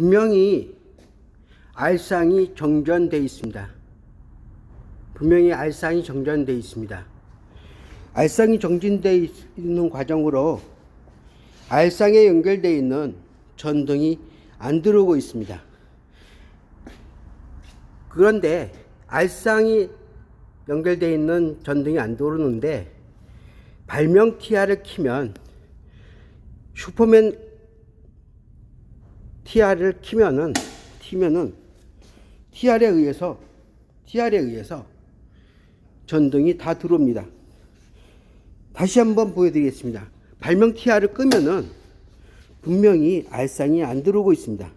분명히 알상이 정전되어 있습니다. 분명히 알상이 정전되어 있습니다. 알상이 정진되어 있는 과정으로 알상에 연결되어 있는 전등이 안 들어오고 있습니다. 그런데 알상이 연결되어 있는 전등이 안 들어오는데 발명 TR을 키면 슈퍼맨 TR을 키면은 키면은 TR에 의해서 TR에 의해서 전등이 다 들어옵니다. 다시 한번 보여드리겠습니다. 발명 TR을 끄면은 분명히 알상이 안 들어오고 있습니다.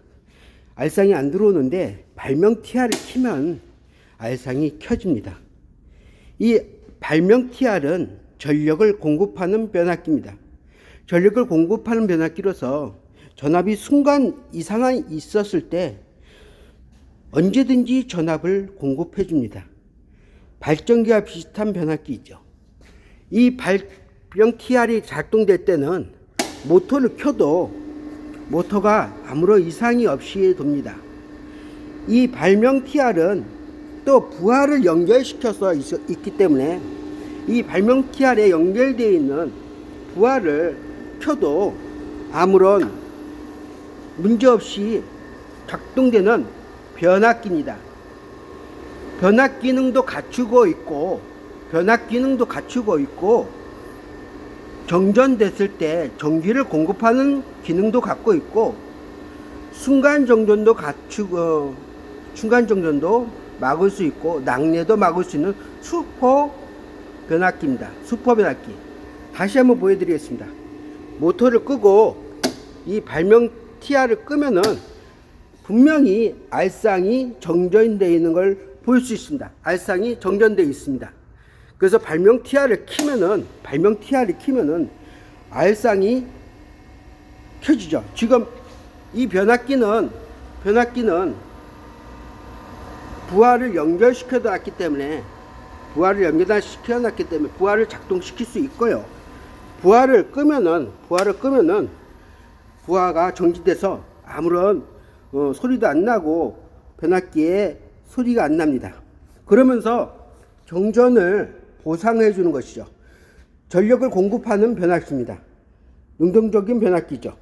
알상이 안 들어오는데 발명 TR을 키면 알상이 켜집니다. 이 발명 TR은 전력을 공급하는 변압기입니다. 전력을 공급하는 변압기로서 전압이 순간 이상이 있었을 때 언제든지 전압을 공급해 줍니다. 발전기와 비슷한 변압기이죠. 이 발명 TR이 작동될 때는 모터를 켜도 모터가 아무런 이상이 없이 돕니다. 이 발명 TR은 또 부하를 연결시켜서 있, 있기 때문에 이 발명 TR에 연결되어 있는 부하를 켜도 아무런 문제없이 작동되는 변압기입니다. 변압 기능도 갖추고 있고 변압 기능도 갖추고 있고 정전됐을 때 전기를 공급하는 기능도 갖고 있고 순간 정전도 갖추고 순간 정전도 막을 수 있고 낙뢰도 막을 수 있는 슈퍼 변압기입니다. 슈퍼 변압기. 다시 한번 보여드리겠습니다. 모터를 끄고 이 발명 TR을 끄면은 분명히 알상이 정전되어 있는 걸 볼 수 있습니다. 알상이 정전되어 있습니다. 그래서 발명 TR을 키면은 발명 TR을 키면은 알상이 켜지죠. 지금 이 변압기는 변압기는 부하를 연결시켜 놨기 때문에 부하를 연결시켜 놨기 때문에 부하를 작동시킬 수 있고요. 부하를 끄면은 부하를 끄면은 부하가 정지돼서 아무런 어, 소리도 안 나고 변압기에 소리가 안 납니다. 그러면서 정전을 보상해 주는 것이죠. 전력을 공급하는 변압기입니다. 능동적인 변압기죠.